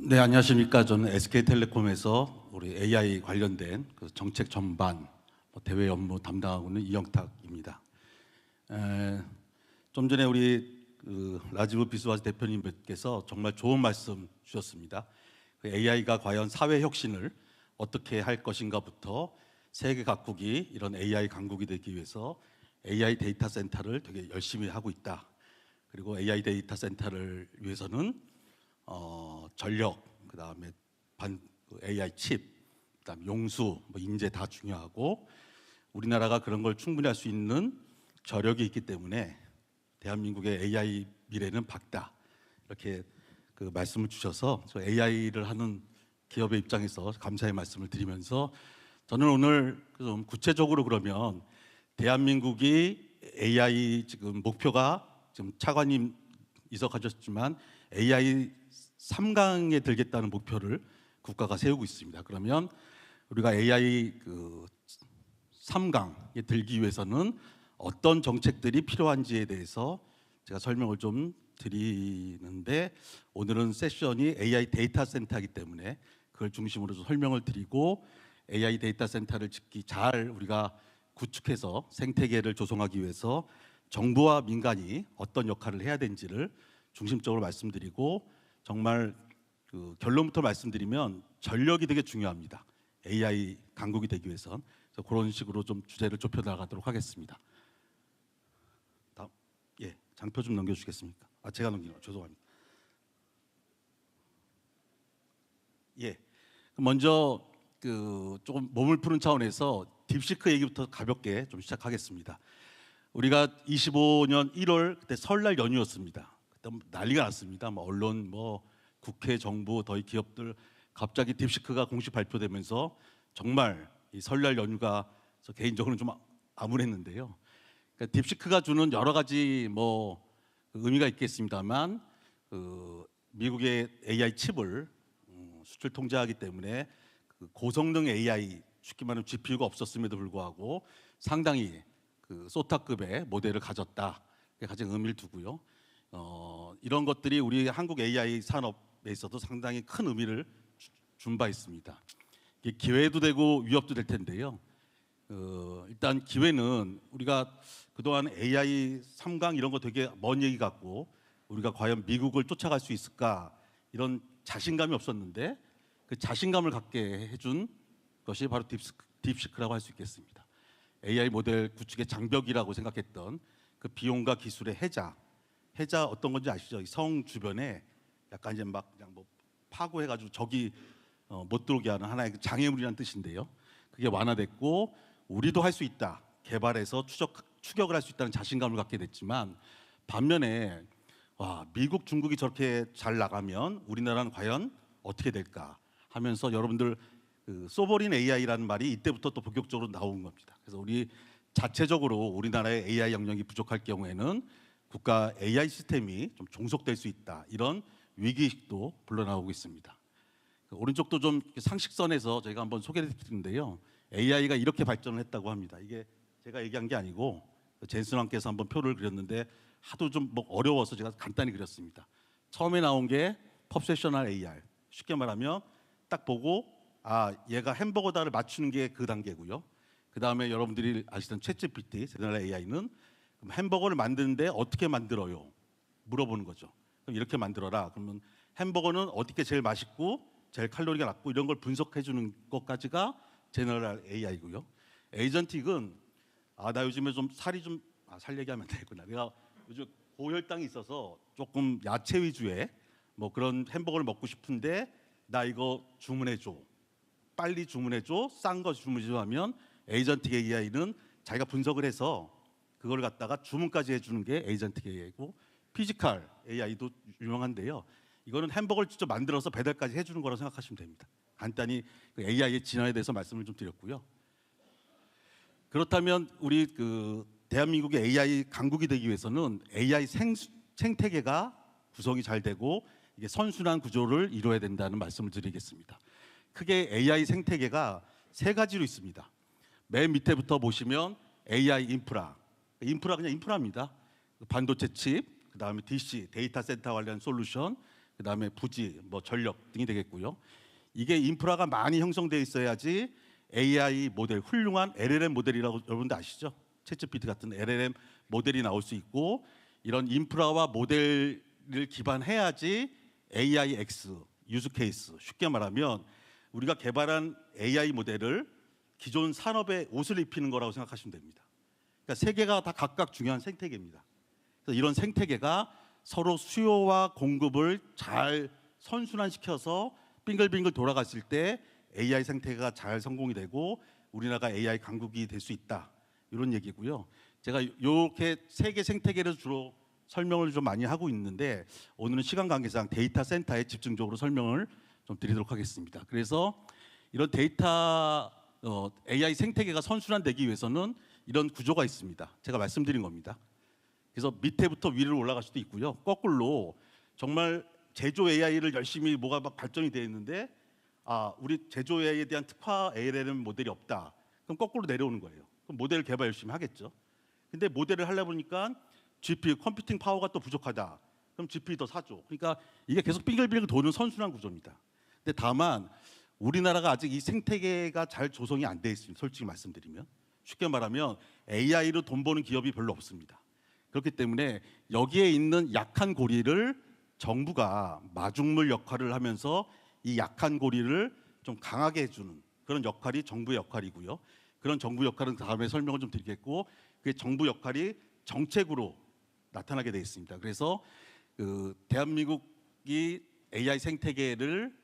네 안녕하십니까 저는 SK텔레콤에서 우리 AI 관련된 그 정책 전반 뭐 대외 업무 담당하고 있는 이영탁입니다. 에, 좀 전에 우리 그 라지브 비스와스 대표님께서 정말 좋은 말씀 주셨습니다. 그 AI가 과연 사회 혁신을 어떻게 할 것인가부터 세계 각국이 이런 AI 강국이 되기 위해서 AI 데이터 센터를 되게 열심히 하고 있다. 그리고 AI 데이터 센터를 위해서는 어, 전력, 그 다음에 AI 칩, 그다음 용수, 뭐 인재 다 중요하고 우리나라가 그런 걸 충분히 할 수 있는 저력이 있기 때문에 대한민국의 AI 미래는 밝다. 이렇게 그 말씀을 주셔서 저 AI를 하는 기업의 입장에서 감사의 말씀을 드리면서 저는 오늘 좀 구체적으로 그러면 대한민국이 AI 지금 목표가 지금 차관님 이석하셨지만 AI 3강에 들겠다는 목표를 국가가 세우고 있습니다. 그러면 우리가 AI 그 3강에 들기 위해서는 어떤 정책들이 필요한지에 대해서 제가 설명을 좀 드리는데 오늘은 세션이 AI 데이터 센터이기 때문에 그걸 중심으로 좀 설명을 드리고 AI 데이터 센터를 짓기 잘 우리가 구축해서 생태계를 조성하기 위해서 정부와 민간이 어떤 역할을 해야 되는지를 중심적으로 말씀드리고 정말 그 결론부터 말씀드리면 전력이 되게 중요합니다. AI 강국이 되기 위해선 그런 식으로 좀 주제를 좁혀 나가도록 하겠습니다. 다음 예 장표 좀 넘겨주시겠습니까? 아 제가 넘기요 죄송합니다. 예 먼저 그 조금 몸을 푸는 차원에서 딥시크 얘기부터 가볍게 좀 시작하겠습니다. 우리가 25년 1월 그때 설날 연휴였습니다. 뭐 난리가 났습니다. 뭐 언론, 뭐 국회, 정부, 더희 기업들 갑자기 딥시크가 공식 발표되면서 정말 이 설날 연휴가 저 개인적으로는 좀 암울했는데요. 그러니까 딥시크가 주는 여러 가지 뭐 의미가 있겠습니다만 그 미국의 AI 칩을 음, 수출 통제하기 때문에 그 고성능 AI 쉽게 말하면 GPU가 없었음에도 불구하고 상당히 그 소타급의 모델을 가졌다. 가장 의미를 두고요. 어, 이런 것들이 우리 한국 AI 산업에 있어도 상당히 큰 의미를 준 바 있습니다. 기회도 되고 위협도 될 텐데요. 어, 일단 기회는 우리가 그동안 AI 3강 이런 거 되게 먼 얘기 같고 우리가 과연 미국을 쫓아갈 수 있을까 이런 자신감이 없었는데 그 자신감을 갖게 해준 것이 바로 딥스크, 딥시크 라고 할 수 있겠습니다. AI 모델 구축의 장벽이라고 생각했던 그 비용과 기술의 해자, 해자 어떤 건지 아시죠? 이성 주변에 약간 이제 막 그냥 뭐 파고해가지고 적이 어, 못 들어오게 하는 하나의 그 장애물이라는 뜻인데요. 그게 완화됐고 우리도 할 수 있다. 개발해서 추적 추격을 할 수 있다는 자신감을 갖게 됐지만 반면에 와 미국 중국이 저렇게 잘 나가면 우리나라는 과연 어떻게 될까 하면서 여러분들 그 소버린 AI라는 말이 이때부터 또 본격적으로 나온 겁니다. 그래서 우리 자체적으로 우리나라의 AI 영역이 부족할 경우에는 국가 AI 시스템이 좀 종속될 수 있다 이런 위기의식도 불러나오고 있습니다. 그 오른쪽도 좀 상식선에서 저희가 한번 소개를 드리는데요. AI가 이렇게 발전을 했다고 합니다. 이게 제가 얘기한 게 아니고 젠슨왕께서 한번 표를 그렸는데 하도 좀 뭐 어려워서 제가 간단히 그렸습니다. 처음에 나온 게 펍세셔널 AR. 쉽게 말하면 딱 보고 아 얘가 햄버거다를 맞추는 게 그 단계고요. 그 다음에 여러분들이 아시던 챗GPT 제너럴 AI는 그럼 햄버거를 만드는데 어떻게 만들어요? 물어보는 거죠. 그럼 이렇게 만들어라. 그러면 햄버거는 어떻게 제일 맛있고 제일 칼로리가 낮고 이런 걸 분석해 주는 것까지가 제너럴 AI고요. 에이전틱은 아 나 요즘에 좀 살이 좀 아, 살 얘기하면 되구나. 내가 요즘 고혈당이 있어서 조금 야채 위주의 뭐 그런 햄버거를 먹고 싶은데 나 이거 주문해 줘. 빨리 주문해 줘. 싼 거 주문해 줘 하면 에이전틱 AI는 자기가 분석을 해서 그걸 갖다가 주문까지 해주는 게 에이전틱 AI고 피지컬 AI도 유명한데요. 이거는 햄버거를 직접 만들어서 배달까지 해주는 거라고 생각하시면 됩니다. 간단히 그 AI의 진화에 대해서 말씀을 좀 드렸고요. 그렇다면 우리 그 대한민국의 AI 강국이 되기 위해서는 AI 생, 생태계가 구성이 잘 되고 이게 선순환 구조를 이루어야 된다는 말씀을 드리겠습니다. 크게 AI 생태계가 세 가지로 있습니다. 맨 밑에부터 보시면 AI 인프라, 인프라 그냥 인프라입니다. 반도체 칩, 그 다음에 DC 데이터 센터 관련 솔루션, 그 다음에 부지, 뭐 전력 등이 되겠고요. 이게 인프라가 많이 형성돼 있어야지 AI 모델, 훌륭한 LLM 모델이라고 여러분들 아시죠? 챗GPT 같은 LLM 모델이 나올 수 있고 이런 인프라와 모델을 기반해야지 AIX 유즈 케이스 쉽게 말하면 우리가 개발한 AI 모델을 기존 산업에 옷을 입히는 거라고 생각하시면 됩니다. 그러니까 세 개가 다 각각 중요한 생태계입니다. 그래서 이런 생태계가 서로 수요와 공급을 잘 선순환시켜서 빙글빙글 돌아갔을 때 AI 생태계가 잘 성공이 되고 우리나라가 AI 강국이 될 수 있다. 이런 얘기고요. 제가 이렇게 세 개 생태계를 주로 설명을 좀 많이 하고 있는데 오늘은 시간 관계상 데이터 센터에 집중적으로 설명을 좀 드리도록 하겠습니다. 그래서 이런 데이터 어, AI 생태계가 선순환되기 위해서는 이런 구조가 있습니다. 제가 말씀드린 겁니다. 그래서 밑에부터 위로 올라갈 수도 있고요. 거꾸로 정말 제조 AI를 열심히 뭐가 막 발전이 되어 있는데 아 우리 제조 AI에 대한 특화 LLM 모델이 없다. 그럼 거꾸로 내려오는 거예요. 그럼 모델 개발 열심히 하겠죠. 근데 모델을 하려 보니까 GPU 컴퓨팅 파워가 또 부족하다. 그럼 GPU 더 사죠. 그러니까 이게 계속 빙글빙글 도는 선순환 구조입니다. 근데 다만 우리나라가 아직 이 생태계가 잘 조성이 안 돼 있습니다. 솔직히 말씀드리면 쉽게 말하면 AI로 돈 버는 기업이 별로 없습니다. 그렇기 때문에 여기에 있는 약한 고리를 정부가 마중물 역할을 하면서 이 약한 고리를 좀 강하게 해주는 그런 역할이 정부의 역할이고요. 그런 정부 역할은 다음에 설명을 좀 드리겠고 그 정부 역할이 정책으로 나타나게 되어 있습니다. 그래서 그 대한민국이 AI 생태계를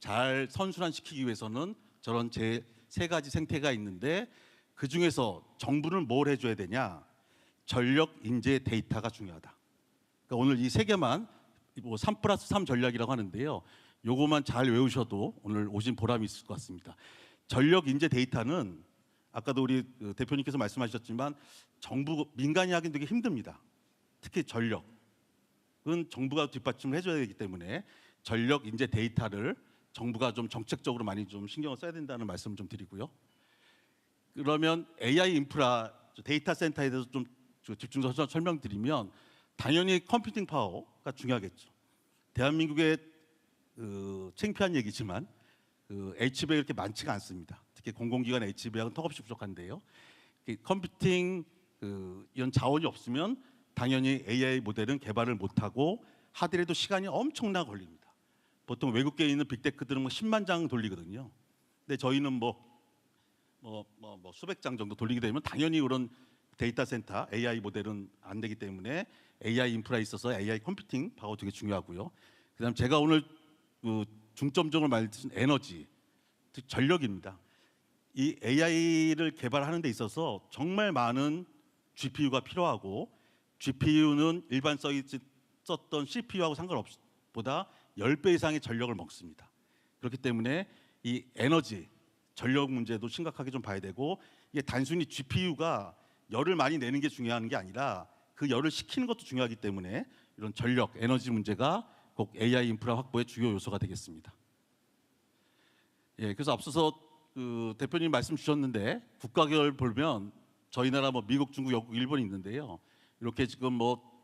잘 선순환시키기 위해서는 저런 제 세 가지 생태가 있는데 그 중에서 정부는 뭘 해줘야 되냐? 전력, 인재, 데이터가 중요하다. 그러니까 오늘 이 세 개만 뭐3 플러스 3 전략이라고 하는데요. 요거만 잘 외우셔도 오늘 오신 보람이 있을 것 같습니다. 전력, 인재, 데이터는 아까도 우리 그 대표님께서 말씀하셨지만 정부 민간이 하긴 되게 힘듭니다. 특히 전력은 정부가 뒷받침을 해줘야 되기 때문에 전력, 인재, 데이터를 정부가 좀 정책적으로 많이 좀 신경을 써야 된다는 말씀을 좀 드리고요. 그러면 AI 인프라 데이터 센터에 대해서 좀 집중해서 설명드리면 당연히 컴퓨팅 파워가 중요하겠죠. 대한민국의 그 창피한 얘기지만 그 H배가 이렇게 많지가 않습니다. 특히 공공기관 H배하고는 턱없이 부족한데요. 그 컴퓨팅 그 이런 자원이 없으면 당연히 AI 모델은 개발을 못하고 하더라도 시간이 엄청나 걸립니다. 보통 외국계에 있는 빅테크들은 뭐 10만 장 돌리거든요. 근데 저희는 뭐 뭐, 뭐, 뭐 수백 장 정도 돌리게 되면 당연히 그런 데이터 센터 AI 모델은 안 되기 때문에 AI 인프라에 있어서 AI 컴퓨팅 파워 되게 중요하고요. 그다음 제가 오늘 그 중점적으로 말씀 에너지, 즉 전력입니다. 이 AI를 개발하는 데 있어서 정말 많은 GPU가 필요하고 GPU는 일반 써 썼던 CPU하고 상관없보다 10배 이상의 전력을 먹습니다. 그렇기 때문에 이 에너지 전력 문제도 심각하게 좀 봐야 되고 이게 단순히 GPU가 열을 많이 내는 게 중요한 게 아니라 그 열을 식히는 것도 중요하기 때문에 이런 전력, 에너지 문제가 꼭 AI 인프라 확보의 주요 요소가 되겠습니다. 예, 그래서 앞서서 그 대표님 말씀 주셨는데 국가별 보면 저희 나라 뭐 미국, 중국, 영국, 일본이 있는데요. 이렇게 지금 뭐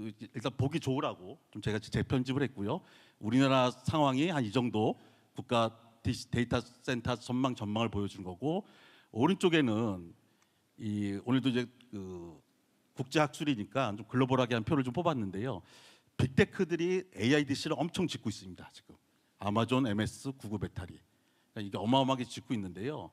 그 일단 보기 좋으라고 좀 제가 재편집을 했고요. 우리나라 상황이 한 이 정도 국가 데이터 센터 전망 전망을 보여준 거고 오른쪽에는 이 오늘도 이제 그 국제 학술이니까 좀 글로벌하게 한 표를 좀 뽑았는데요. 빅테크들이 AIDC를 엄청 짓고 있습니다. 지금 아마존, MS, 구글 배터리 그러니까 이게 어마어마하게 짓고 있는데요.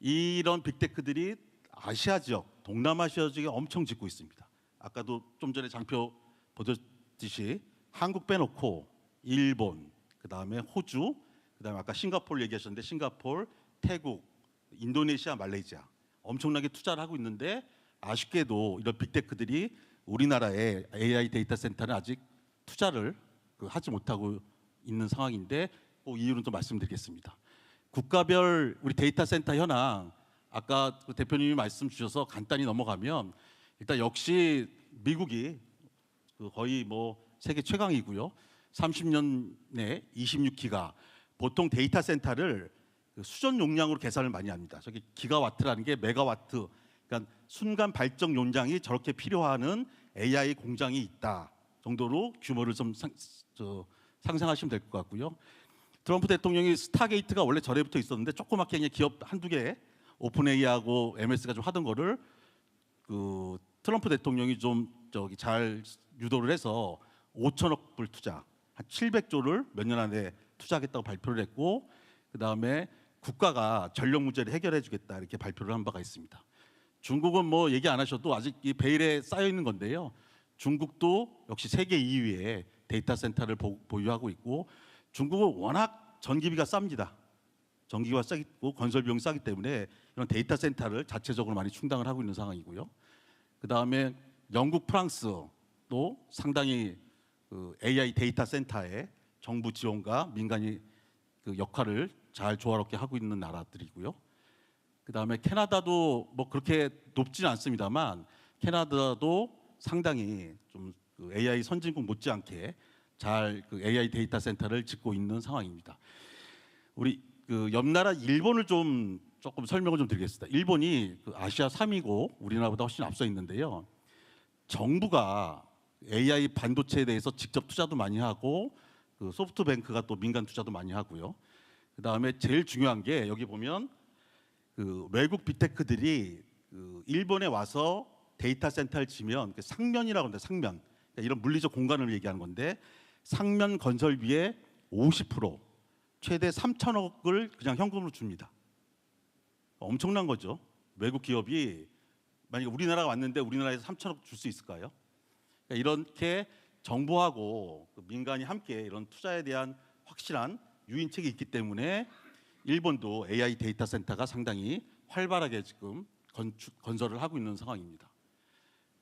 이런 빅테크들이 아시아 지역, 동남아시아 지역에 엄청 짓고 있습니다. 아까도 좀 전에 장표 보셨듯이 한국 빼놓고 일본, 그 다음에 호주, 그 다음에 아까 싱가포르 얘기하셨는데 싱가포르, 태국, 인도네시아, 말레이시아 엄청나게 투자를 하고 있는데 아쉽게도 이런 빅테크들이 우리나라의 AI 데이터 센터는 아직 투자를 그 하지 못하고 있는 상황인데 그 이유는 좀 말씀드리겠습니다. 국가별 우리 데이터 센터 현황 아까 그 대표님이 말씀 주셔서 간단히 넘어가면 일단 역시 미국이 그 거의 뭐 세계 최강이고요. 30년 내 26기가 보통 데이터 센터를 그 수전 용량으로 계산을 많이 합니다. 저기 기가와트라는 게 메가와트, 그러니까 순간 발전 용량이 저렇게 필요하는 AI 공장이 있다 정도로 규모를 좀 상, 저, 상상하시면 될 것 같고요. 트럼프 대통령이 스타게이트가 원래 전에부터 있었는데 조그맣게 그냥 기업 한두 개 오픈AI하고 MS가 좀 하던 거를 그 트럼프 대통령이 좀 저기 잘 유도를 해서 5천억 불 투자 한 700조를 몇 년 안에 투자하겠다고 발표를 했고 그 다음에 국가가 전력 문제를 해결해 주겠다 이렇게 발표를 한 바가 있습니다. 중국은 뭐 얘기 안 하셔도 아직 이 베일에 쌓여 있는 건데요. 중국도 역시 세계 2위의 데이터 센터를 보, 보유하고 있고 중국은 워낙 전기비가 쌉니다. 전기가 싸고 건설 비용이 싸기 때문에 이런 데이터 센터를 자체적으로 많이 충당을 하고 있는 상황이고요. 그 다음에 영국, 프랑스도 상당히 그 AI 데이터 센터에 정부 지원과 민간이 그 역할을 잘 조화롭게 하고 있는 나라들이고요. 그 다음에 캐나다도 뭐 그렇게 높지는 않습니다만 캐나다도 상당히 좀그 AI 선진국 못지않게 잘 그 AI 데이터 센터를 짓고 있는 상황입니다. 우리 그 옆나라 일본을 좀 조금 설명을 좀 드리겠습니다. 일본이 그 아시아 3위고 우리나라보다 훨씬 앞서 있는데요. 정부가 AI 반도체에 대해서 직접 투자도 많이 하고 그 소프트뱅크가 또 민간 투자도 많이 하고요. 그 다음에 제일 중요한 게 여기 보면 그 외국 빅테크들이 그 일본에 와서 데이터 센터를 지면 그 상면이라고 하는데 상면 그러니까 이런 물리적 공간을 얘기하는 건데 상면 건설비의 50% 최대 3천억을 그냥 현금으로 줍니다. 엄청난 거죠. 외국 기업이 만약에 우리나라가 왔는데 우리나라에서 3천억 줄 수 있을까요? 그러니까 이렇게 정부하고 그 민간이 함께 이런 투자에 대한 확실한 유인책이 있기 때문에 일본도 AI 데이터 센터가 상당히 활발하게 지금 건축, 건설을 하고 있는 상황입니다.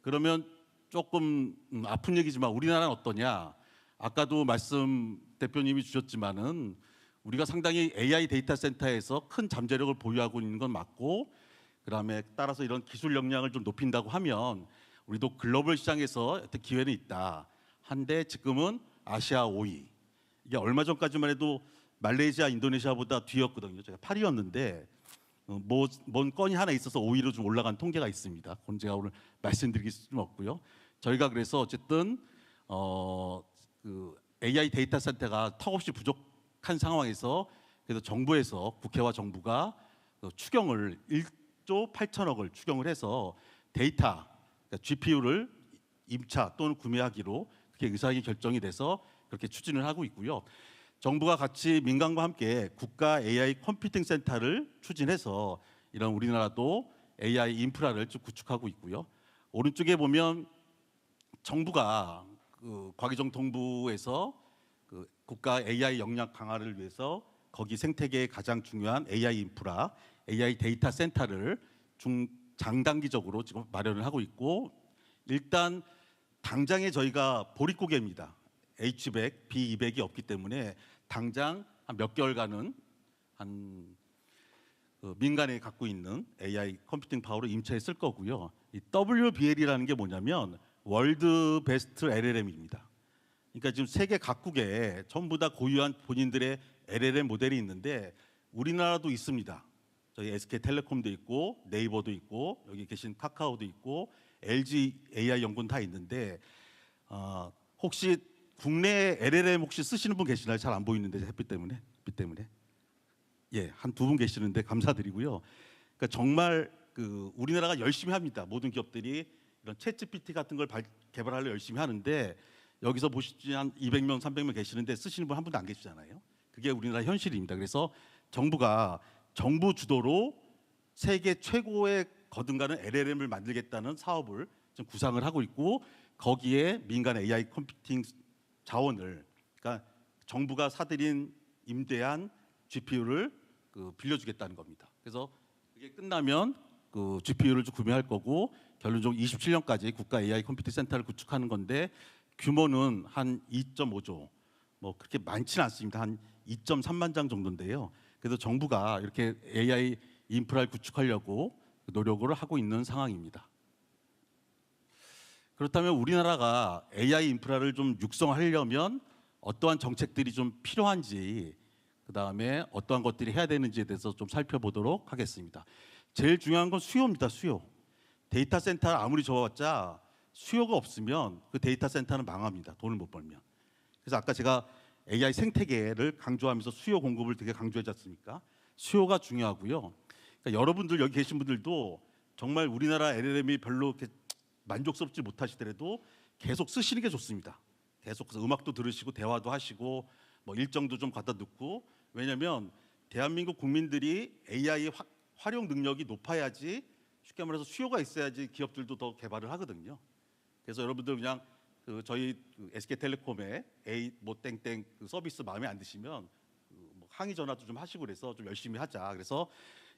그러면 조금 음, 아픈 얘기지만 우리나라는 어떠냐? 아까도 말씀 대표님이 주셨지만은 우리가 상당히 AI 데이터 센터에서 큰 잠재력을 보유하고 있는 건 맞고 그다음에 따라서 이런 기술 역량을 좀 높인다고 하면 우리도 글로벌 시장에서 기회는 있다. 한데 지금은 아시아 5위. 이게 얼마 전까지만 해도 말레이시아, 인도네시아보다 뒤였거든요. 제가 8위였는데 어, 뭐, 뭔 건이 하나 있어서 5위로 좀 올라간 통계가 있습니다. 그건 제가 오늘 말씀드릴 수는 없고요. 저희가 그래서 어쨌든 어, 그 AI 데이터 센터가 턱없이 부족한 상황에서 그래서 정부에서 국회와 정부가 그 추경을 1조 8천억을 추경을 해서 데이터 그러니까 GPU를 임차 또는 구매하기로 그렇게 의사결 결정이 돼서 그렇게 추진을 하고 있고요. 정부가 같이 민간과 함께 국가 AI 컴퓨팅 센터를 추진해서 이런 우리나라도 AI 인프라를 좀 구축하고 있고요. 오른쪽에 보면 정부가 그 과기정통부에서 그 국가 AI 역량 강화를 위해서 거기 생태계의 가장 중요한 AI 인프라, AI 데이터 센터를 중 장단기적으로 지금 마련을 하고 있고 일단 당장에 저희가 보릿고개입니다. H100, B200이 없기 때문에 당장 한 몇 개월간은 한 그 민간에 갖고 있는 AI 컴퓨팅 파워로 임차했을 거고요. 이 WBL이라는 게 뭐냐면 월드 베스트 LLM입니다. 그러니까 지금 세계 각국에 전부 다 고유한 본인들의 LLM 모델이 있는데 우리나라도 있습니다. 저희 SK텔레콤도 있고 네이버도 있고 여기 계신 카카오도 있고 LG AI 연구원 다 있는데 어, 혹시 국내 LLM 혹시 쓰시는 분 계시나요? 잘 안 보이는데 햇빛 때문에 빛 때문에 예, 한 두 분 계시는데 감사드리고요. 그러니까 정말 그 우리나라가 열심히 합니다. 모든 기업들이 이런 챗GPT 같은 걸 발, 개발하려 열심히 하는데 여기서 보시지 한 200명, 300명 계시는데 쓰시는 분 한 분도 안 계시잖아요. 그게 우리나라 현실입니다. 그래서 정부가 정부 주도로 세계 최고의 거듭가는 LLM을 만들겠다는 사업을 좀 구상을 하고 있고 거기에 민간 AI 컴퓨팅 자원을 그러니까 정부가 사들인 임대한 GPU를 그 빌려주겠다는 겁니다. 그래서 그게 끝나면 그 GPU를 좀 구매할 거고 결론적으로 27년까지 국가 AI 컴퓨팅 센터를 구축하는 건데 규모는 한 2.5조 뭐 그렇게 많지는 않습니다. 한 2.3만 장 정도인데요. 그래서 정부가 이렇게 AI 인프라를 구축하려고 노력을 하고 있는 상황입니다. 그렇다면 우리나라가 AI 인프라를 좀 육성하려면 어떠한 정책들이 좀 필요한지 그 다음에 어떠한 것들이 해야 되는지에 대해서 좀 살펴보도록 하겠습니다. 제일 중요한 건 수요입니다. 수요. 데이터 센터 아무리 좋아봤자 수요가 없으면 그 데이터 센터는 망합니다. 돈을 못 벌면. 그래서 아까 제가 AI 생태계를 강조하면서 수요 공급을 되게 강조하지 않습니까? 수요가 중요하고요. 그러니까 여러분들 여기 계신 분들도 정말 우리나라 LLM이 별로 만족스럽지 못하시더라도 계속 쓰시는 게 좋습니다. 계속 그래서 음악도 들으시고 대화도 하시고 뭐 일정도 좀 갖다 듣고 왜냐하면 대한민국 국민들이 AI 화, 활용 능력이 높아야지 쉽게 말해서 수요가 있어야지 기업들도 더 개발을 하거든요. 그래서 여러분들 그냥 그 저희 그 SK텔레콤의 A 뭐 땡땡 그 서비스 마음에 안 드시면 그뭐 항의 전화도 좀 하시고 그래서 좀 열심히 하자. 그래서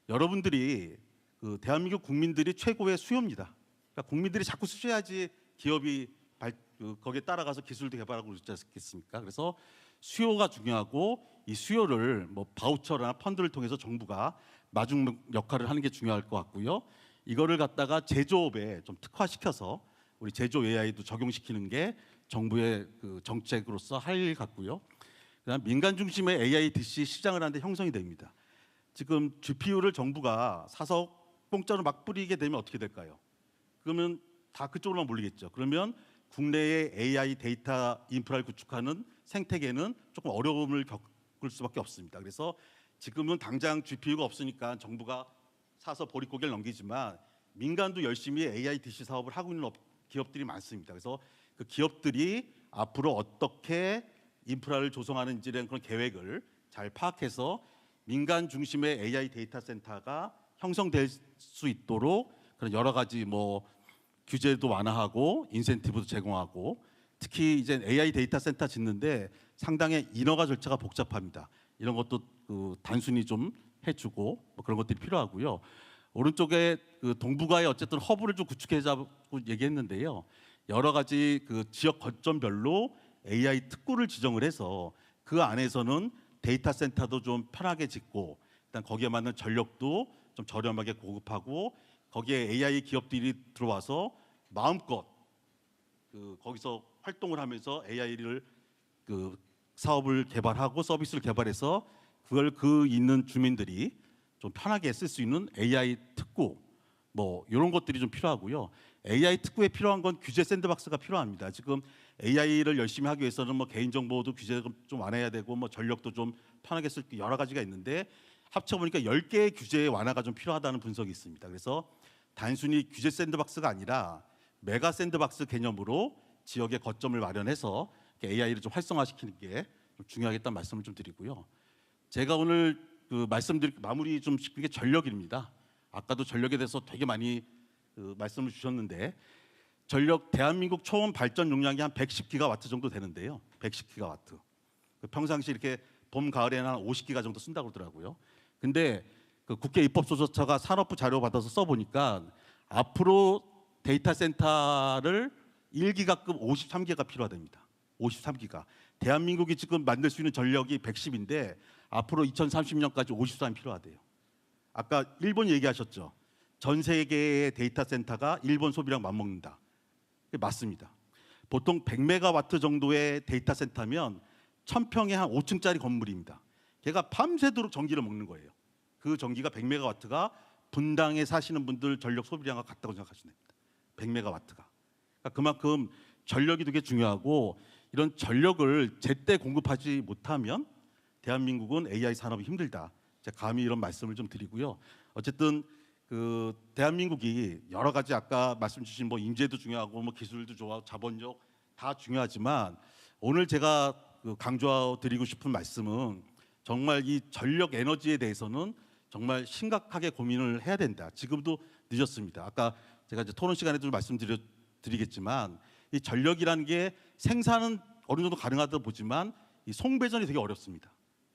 여러분들이 그 대한민국 국민들이 최고의 수요입니다. 그러니까 국민들이 자꾸 쓰셔야지 기업이 발, 그 거기에 따라가서 기술도 개발하고 그러지 않겠습니까? 그래서 수요가 중요하고 이 수요를 뭐 바우처나 펀드를 통해서 정부가 마중 역할을 하는 게 중요할 것 같고요. 이거를 갖다가 제조업에 좀 특화시켜서 우리 제조 AI도 적용시키는 게 정부의 그 정책으로서 할 일 같고요. 그다음 민간 중심의 AI DC 시장을 하는데 형성이 됩니다. 지금 GPU를 정부가 사서 공짜로 막 뿌리게 되면 어떻게 될까요? 그러면 다 그쪽으로만 몰리겠죠. 그러면 국내의 AI 데이터 인프라를 구축하는 생태계는 조금 어려움을 겪을 수밖에 없습니다. 그래서 지금은 당장 GPU가 없으니까 정부가 사서 보릿고개를 넘기지만 민간도 열심히 AI DC 사업을 하고 있는 업- 기업들이 많습니다. 그래서 그 기업들이 앞으로 어떻게 인프라를 조성하는지에 대한 그런 계획을 잘 파악해서 민간 중심의 AI 데이터 센터가 형성될 수 있도록 그런 여러 가지 뭐 규제도 완화하고 인센티브도 제공하고 특히 이제 AI 데이터 센터 짓는데 상당히 인허가 절차가 복잡합니다. 이런 것도 그 단순히 좀 해주고 뭐 그런 것들이 필요하고요. 오른쪽에 그 동북아에 어쨌든 허브를 좀 구축해자고 얘기했는데요. 여러 가지 그 지역 거점별로 AI 특구를 지정을 해서 그 안에서는 데이터 센터도 좀 편하게 짓고 일단 거기에 맞는 전력도 좀 저렴하게 공급하고 거기에 AI 기업들이 들어와서 마음껏 그 거기서 활동을 하면서 AI를 그 사업을 개발하고 서비스를 개발해서 그걸 그 있는 주민들이 좀 편하게 쓸 수 있는 AI 특구 뭐 이런 것들이 좀 필요하고요. AI 특구에 필요한 건 규제 샌드박스가 필요합니다. 지금 AI를 열심히 하기 위해서는 뭐 개인정보도 규제가 좀 완화해야 되고 뭐 전력도 좀 편하게 쓸 여러 가지가 있는데 합쳐 보니까 10개의 규제 완화가 좀 필요하다는 분석이 있습니다. 그래서 단순히 규제 샌드박스가 아니라 메가 샌드박스 개념으로 지역의 거점을 마련해서 AI를 좀 활성화시키는 게 좀 중요하겠다는 말씀을 좀 드리고요. 제가 오늘 그 말씀드릴 마무리 좀 짚은 게 전력입니다. 아까도 전력에 대해서 되게 많이 그 말씀을 주셨는데 전력 대한민국 초원 발전 용량이 한 110기가와트 정도 되는데요. 110기가와트. 그 평상시 이렇게 봄 가을에는 한 50기가 정도 쓴다고 그러더라고요. 근데 그 국회 입법조서처가 산업부 자료 받아서 써보니까 앞으로 데이터 센터를 1기가급 53기가 필요하답니다. 53기가. 대한민국이 지금 만들 수 있는 전력이 110인데 앞으로 2030년까지 53이 필요하대요. 아까 일본 얘기하셨죠. 전 세계의 데이터 센터가 일본 소비랑 맞먹는다. 맞습니다. 보통 100메가와트 정도의 데이터 센터면 1000평에 한 5층짜리 건물입니다. 걔가 밤새도록 전기를 먹는 거예요. 그 전기가 100메가와트가 분당에 사시는 분들 전력 소비량과 같다고 생각하시면 됩니다. 100메가와트가. 그러니까 그만큼 전력이 되게 중요하고 이런 전력을 제때 공급하지 못하면 대한민국은 AI 산업이 힘들다. 제가 감히 이런 말씀을 좀 드리고요. 어쨌든 그 대한민국이 여러 가지 아까 말씀 주신 뭐 인재도 중요하고 뭐 기술도 좋아 자본력 다 중요하지만 오늘 제가 그 강조드리고 싶은 말씀은 정말 이 전력 에너지에 대해서는 정말 심각하게 고민을 해야 된다. 지금도 늦었습니다. 아까 제가 이제 토론 시간에도 말씀드리겠지만 이 전력이라는 게 생산은 어느 정도 가능하다 보지만 이 송배전이 되게 어렵습니다.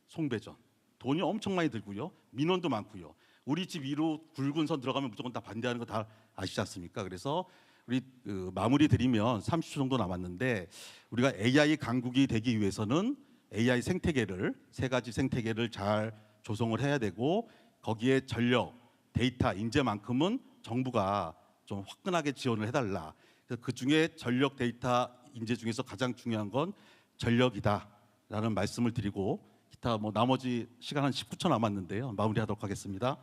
송배전 돈이 엄청 많이 들고요. 민원도 많고요. 우리 집 위로 굵은 선 들어가면 무조건 다 반대하는 거 다 아시지 않습니까? 그래서 우리 그 마무리 드리면 30초 정도 남았는데 우리가 AI 강국이 되기 위해서는 AI 생태계를 세 가지 생태계를 잘 조성을 해야 되고 거기에 전력, 데이터, 인재만큼은 정부가 좀 화끈하게 지원을 해달라. 그 중에 전력, 데이터, 인재 중에서 가장 중요한 건 전력이다라는 말씀을 드리고 기타 뭐 나머지 시간 한 19초 남았는데요. 마무리하도록 하겠습니다.